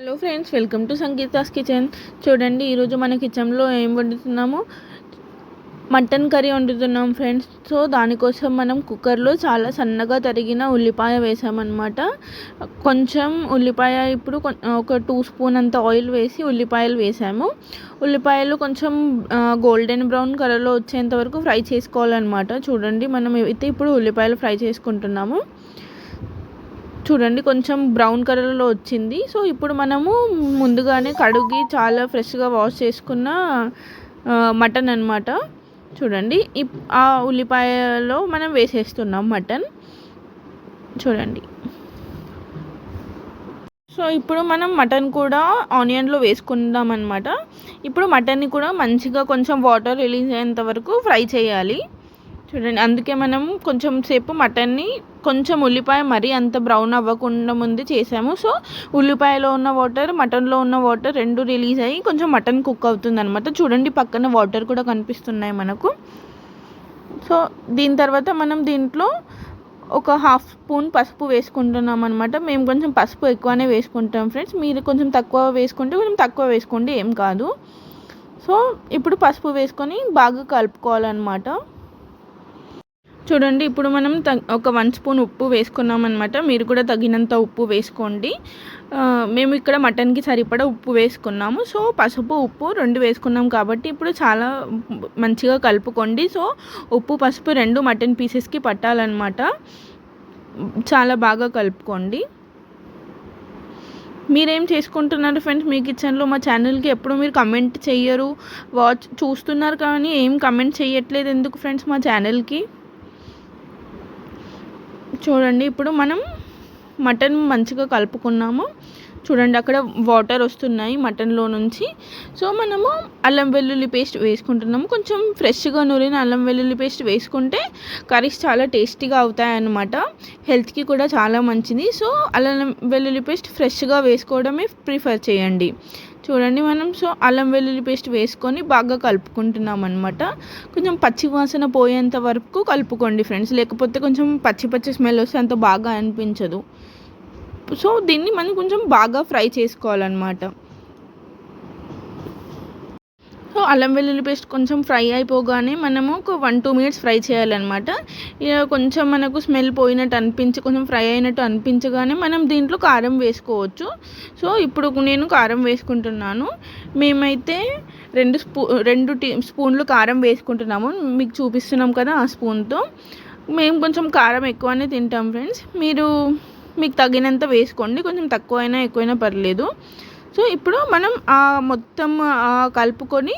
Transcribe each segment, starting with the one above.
Hello friends welcome to Sangeetha's kitchen. చూడండి ఈరోజు మన కిచెన్లో ఏం వండుతున్నాము? మటన్ కర్రీ వండుతున్నాం ఫ్రెండ్స్. సో దానికోసం మనం కుక్కర్లో చాలా సన్నగా తరిగిన ఉల్లిపాయ వేసామన్నమాట. కొంచెం ఉల్లిపాయ ఇప్పుడు ఒక టూ స్పూన్ అంత ఆయిల్ వేసి ఉల్లిపాయలు వేసాము. ఉల్లిపాయలు కొంచెం గోల్డెన్ బ్రౌన్ కలర్లో వచ్చేంత వరకు ఫ్రై చేసుకోవాలన్నమాట. చూడండి మనం అయితే ఇప్పుడు ఉల్లిపాయలు ఫ్రై చేసుకుంటున్నాము. చూడండి కొంచెం బ్రౌన్ కలర్లో వచ్చింది. సో ఇప్పుడు మనము ముందుగానే కడుగి చాలా ఫ్రెష్గా వాష్ చేసుకున్న మటన్ అనమాట చూడండి ఇప్- ఆ ఉల్లిపాయలో మనం వేసేస్తున్నాం మటన్. చూడండి. సో ఇప్పుడు మనం మటన్ కూడా ఆనియన్లో వేసుకుందాం అనమాట ఇప్పుడు మటన్ని కూడా మంచిగా కొంచెం వాటర్ రిలీజ్ అయ్యేంత వరకు ఫ్రై చేయాలి. చూడండి అందుకే మనం కొంచెం సేపు మటన్ని కొంచెం ఉల్లిపాయ మరీ అంత బ్రౌన్ అవ్వకుండా ముందు చేసాము. సో ఉల్లిపాయలో ఉన్న వాటర్ మటన్లో ఉన్న వాటర్ రెండు రిలీజ్ అయ్యి కొంచెం మటన్ కుక్ అవుతుంది అనమాట చూడండి పక్కన వాటర్ కూడా కనిపిస్తున్నాయి మనకు. సో దీని తర్వాత మనం దీంట్లో ఒక హాఫ్ స్పూన్ పసుపు వేసుకుంటున్నాం అనమాట మేము కొంచెం పసుపు ఎక్కువనే వేసుకుంటాం ఫ్రెండ్స్ మీరు కొంచెం తక్కువ వేసుకుంటే కొంచెం తక్కువ వేసుకోండి ఏం కాదు. సో ఇప్పుడు పసుపు వేసుకొని బాగా కలుపుకోవాలన్నమాట. చూడండి ఇప్పుడు మనం త- ఒక వన్ స్పూన్ ఉప్పు వేసుకున్నాం అనమాట మీరు కూడా తగినంత ఉప్పు వేసుకోండి. మేము ఇక్కడ మటన్కి సరిపడా ఉప్పు వేసుకున్నాము. సో పసుపు ఉప్పు రెండు వేసుకున్నాం కాబట్టి ఇప్పుడు చాలా మంచిగా కలుపుకోండి. సో ఉప్పు పసుపు రెండు మటన్ పీసెస్కి పట్టాలన్నమాట. చాలా బాగా కలుపుకోండి. మీరేం చేసుకుంటున్నారు ఫ్రెండ్స్? మీ కిచెన్లో మా ఛానల్కి ఎప్పుడు మీరు కమెంట్ చెయ్యరు. వాచ్ చూస్తున్నారు కానీ ఏం కమెంట్ చేయట్లేదు ఎందుకు ఫ్రెండ్స్ మా ఛానల్కి? చూడండి ఇప్పుడు మనం మటన్ మంచిగా కలుపుకున్నాము. చూడండి అక్కడ వాటర్ వస్తున్నాయి మటన్లో నుంచి. సో మనము అల్లం వెల్లుల్లి పేస్ట్ వేసుకుంటున్నాము. కొంచెం ఫ్రెష్గా నూరిన అల్లం వెల్లుల్లి పేస్ట్ వేసుకుంటే కర్రీస్ చాలా టేస్టీగా అవుతాయి అన్నమాట హెల్త్కి కూడా చాలా మంచిది. సో అల్లం వెల్లుల్లి పేస్ట్ ఫ్రెష్గా వేసుకోవడమే ప్రిఫర్ చేయండి. చూడండి మనం. సో అల్లం వెల్లుల్లి పేస్ట్ వేసుకొని బాగా కలుపుకుంటున్నాం అనమాట కొంచెం పచ్చి వాసన పోయేంత వరకు కలుపుకోండి ఫ్రెండ్స్. లేకపోతే కొంచెం పచ్చి పచ్చి స్మెల్ వస్తే అంత బాగా అనిపించదు. సో దీన్ని మనం కొంచెం బాగా ఫ్రై చేసుకోవాలన్నమాట. సో అల్లం వెల్లుల్లి పేస్ట్ కొంచెం ఫ్రై అయిపోగానే మనము ఒక వన్ టూ మినిట్స్ ఫ్రై చేయాలన్నమాట. ఇక కొంచెం మనకు స్మెల్ పోయినట్టు అనిపించి కొంచెం ఫ్రై అయినట్టు అనిపించగానే మనం దీంట్లో కారం వేసుకోవచ్చు. సో ఇప్పుడు నేను కారం వేసుకుంటున్నాను. మేమైతే రెండు స్పూ రెండు టీ స్పూన్లు కారం వేసుకుంటున్నాము. మీకు చూపిస్తున్నాం కదా ఆ స్పూన్తో. మేము కొంచెం కారం ఎక్కువనే తింటాం ఫ్రెండ్స్. మీరు మీకు తగినంత వేసుకోండి. కొంచెం తక్కువైనా ఎక్కువైనా పర్లేదు. సో ఇప్పుడు మనం ఆ మొత్తం కలుపుకొని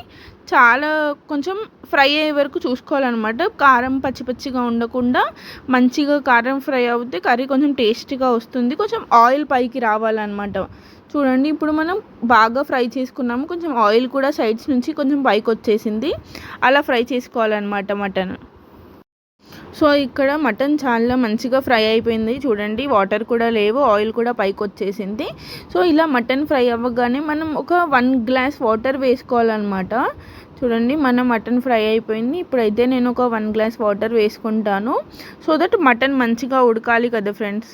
చాలా కొంచెం ఫ్రై అయ్యే వరకు చూసుకోవాలన్నమాట. కారం పచ్చి పచ్చిగా ఉండకుండా మంచిగా కారం ఫ్రై అవుతే కర్రీ కొంచెం టేస్టీగా వస్తుంది. కొంచెం ఆయిల్ పైకి రావాలన్నమాట. చూడండి ఇప్పుడు మనం బాగా ఫ్రై చేసుకున్నాము. కొంచెం ఆయిల్ కూడా సైడ్స్ నుంచి కొంచెం పైకి వచ్చేసింది అలా ఫ్రై చేసుకోవాలన్నమాట మటన్. సో ఇక్కడ మటన్ చాలా మంచిగా ఫ్రై అయిపోయింది. చూడండి వాటర్ కూడా లేవు ఆయిల్ కూడా పైకి వచ్చేసింది. సో ఇలా మటన్ ఫ్రై అవ్వగానే మనం ఒక వన్ గ్లాస్ వాటర్ వేసుకోవాలన్నమాట. చూడండి మన మటన్ ఫ్రై అయిపోయింది. ఇప్పుడైతే నేను ఒక వన్ గ్లాస్ వాటర్ వేసుకుంటాను. సో దట్ మటన్ మంచిగా ఉడకాలి కదా ఫ్రెండ్స్.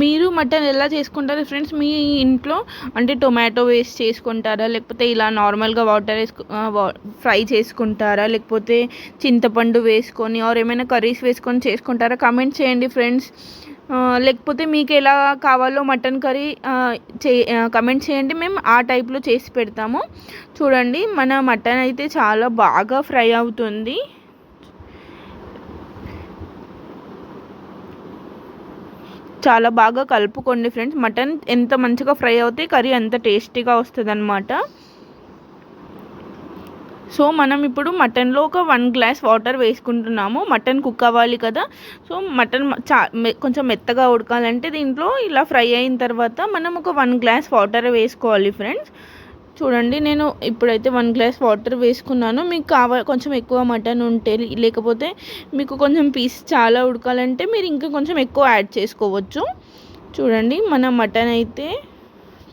మీరు మటన్ ఎలా చేసుకుంటారు ఫ్రెండ్స్ మీ ఇంట్లో అంటే టొమాటో వేస్ట్ చేసుకుంటారా? లేకపోతే ఇలా నార్మల్గా వాటర్ వేసుకు ఫ్రై చేసుకుంటారా? లేకపోతే చింతపండు వేసుకొని ఆర్ ఏమైనా కర్రీస్ వేసుకొని చేసుకుంటారా? కమెంట్ చేయండి ఫ్రెండ్స్ లేకపోతే మీకు ఎలా కావాలో మటన్ కర్రీ చే కమెంట్ చేయండి. మేము ఆ టైప్లో చేసి పెడతాము. చూడండి మన మటన్ అయితే చాలా బాగా ఫ్రై అవుతుంది. చాలా బాగా కలుపుకోండి ఫ్రెండ్స్. మటన్ ఎంత మంచిగా ఫ్రై అవుతే కర్రీ అంత టేస్టీగా వస్తుంది అనమాట సో మనం ఇప్పుడు మటన్లో ఒక వన్ గ్లాస్ వాటర్ వేసుకుంటున్నాము. మటన్ కుక్ అవ్వాలి కదా. సో మటన్ చా కొంచెం మెత్తగా ఉడకాలంటే దీంట్లో ఇలా ఫ్రై అయిన తర్వాత మనం ఒక వన్ గ్లాస్ వాటర్ వేసుకోవాలి ఫ్రెండ్స్. చూడండి నేను ఇప్పుడైతే వన్ గ్లాస్ వాటర్ వేసుకున్నాను. మీకు కావ కొంచెం ఎక్కువ మటన్ ఉంటే లేకపోతే మీకు కొంచెం పీస్ చాలా ఉడకాలంటే మీరు ఇంకా కొంచెం ఎక్కువ యాడ్ చేసుకోవచ్చు. చూడండి మన మటన్ అయితే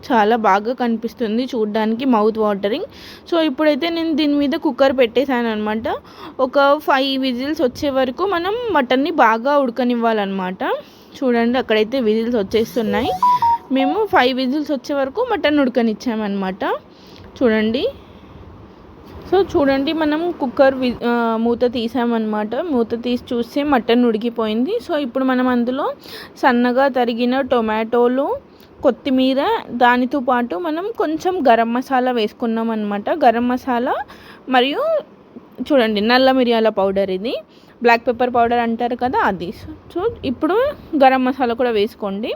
చాలా బాగా కనిపిస్తుంది చూడడానికి మౌత్ వాటరింగ్ సో ఇప్పుడైతే నేను దీని మీద కుక్కర్ పెట్టేశాను అనమాట ఒక ఫైవ్ విజిల్స్ వచ్చే వరకు మనం మటన్ని బాగా ఉడకనివ్వాలన్నమాట. చూడండి అక్కడైతే విజిల్స్ వచ్చేస్తున్నాయి. మేము ఫైవ్ విజిల్స్ వచ్చే వరకు మటన్ ఉడకనిచ్చామన్నమాట. చూడండి. సో చూడండి మనం కుక్కర్ మూత తీసామన్నమాట. మూత తీసి చూస్తే మటన్ ఉడికిపోయింది. సో ఇప్పుడు మనం అందులో సన్నగా తరిగిన టొమాటోలు కొత్తిమీర దానితో పాటు మనం కొంచెం గరం మసాలా వేసుకున్నాం అనమాట గరం మసాలా మరియు చూడండి నల్ల మిరియాల పౌడర్ ఇది. బ్లాక్ పెప్పర్ పౌడర్ అంటారు కదా అది. సో ఇప్పుడు గరం మసాలా కూడా వేసుకోండి.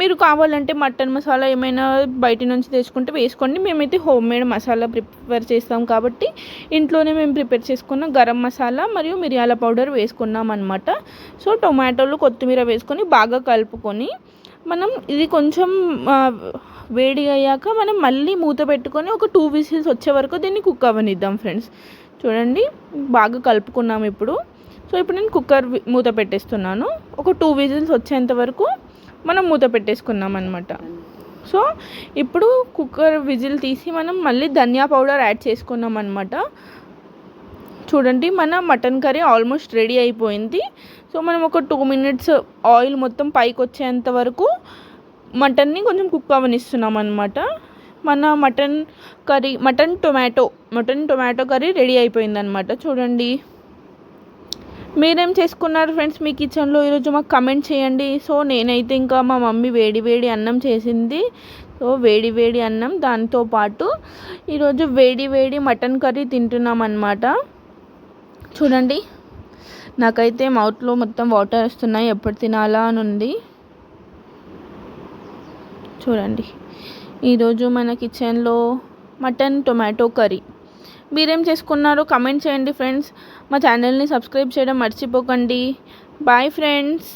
మీరు కావాలంటే మటన్ మసాలా ఏమైనా బయట నుంచి తెచ్చుకుంటే వేసుకోండి. మేమైతే హోమ్ మేడ్ మసాలా ప్రిపేర్ చేస్తాం కాబట్టి ఇంట్లోనే మేము ప్రిపేర్ చేసుకున్న గరం మసాలా మరియు మిరియాల పౌడర్ వేసుకున్నాం అనమాట సో టొమాటోలు కొత్తిమీర వేసుకొని బాగా కలుపుకొని మనం ఇది కొంచెం వేడి అయ్యాక మనం మళ్ళీ మూత పెట్టుకొని ఒక టూ విసిల్స్ వచ్చే వరకు దీన్ని కుక్ అవ్వనిద్దాం ఫ్రెండ్స్. చూడండి బాగా కలుపుకున్నాం ఇప్పుడు. సో ఇప్పుడు నేను కుక్కర్ మూత పెట్టేస్తున్నాను. ఒక టూ విజిల్స్ వచ్చేంత వరకు మనం మూత పెట్టేసుకున్నాం అనమాట సో ఇప్పుడు కుక్కర్ విజిల్ తీసి మనం మళ్ళీ ధనియా పౌడర్ యాడ్ చేసుకున్నాం అనమాట చూడండి మన మటన్ కర్రీ ఆల్మోస్ట్ రెడీ అయిపోయింది. సో మనం ఒక టూ మినిట్స్ ఆయిల్ మొత్తం పైకి వచ్చేంత వరకు మటన్ని కొంచెం కుక్ అవనిస్తున్నాం అనమాట మన mutton curry mutton tomato mutton tomato curry ready అయిపోయిందనమాట చూడండి. మీరేం చేసుకున్నారు ఫ్రెండ్స్ మీ కిచెన్లో? ఈరోజు మాకు కమెంట్ చేయండి. సో నేనైతే ఇంకా మా మమ్మీ వేడి వేడి అన్నం చేసింది. సో వేడి వేడి అన్నం. దాంతో పాటు ఈరోజు వేడి వేడి మటన్ కర్రీ తింటున్నాం అన్నమాట. చూడండి. నాకైతే మౌత్లో మొత్తం వాటర్ వస్తున్నాయి. ఎప్పుడు తినాలా అని ఉంది. చూడండి. ఈరోజు మన కిచెన్లో మటన్ టొమాటో కర్రీ. మీరేం చేసుకున్నారో? కమెంట్ చేయండి ఫ్రెండ్స్ మా ఛానల్ని సబ్స్క్రైబ్ చేయడం మర్చిపోకండి. Bye friends